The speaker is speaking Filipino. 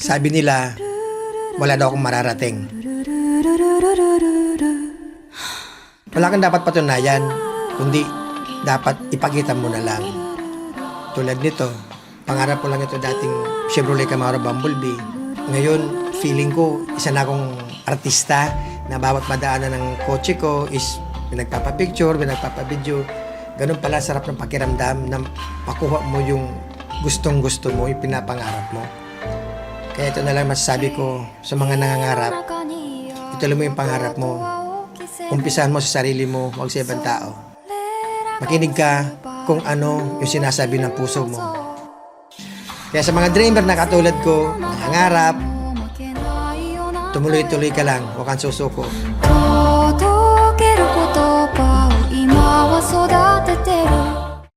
Sabi nila, wala daw akong mararating. Wala kang dapat patunayan, kundi dapat ipakita mo na lang. Tulad nito, pangarap ko lang ito dating Chevrolet Camaro Bumblebee. Ngayon, feeling ko, isa na akong artista na bawat madaanan ng kotse ko is pinagpapapicture, pinagpapabideo. Ganun pala sarap ng pakiramdam na makuha mo yung gustong gusto mo, yung pinapangarap mo. Kaya ito na lang masasabi ko sa mga nangangarap. Ituloy mo yung pangarap mo. Umpisahan mo sa sarili mo, huwag sa ibang tao. Makinig ka kung ano yung sinasabi ng puso mo. Kaya sa mga dreamer na katulad ko, nangangarap, tumuloy-tuloy ka lang, huwag kang susuko.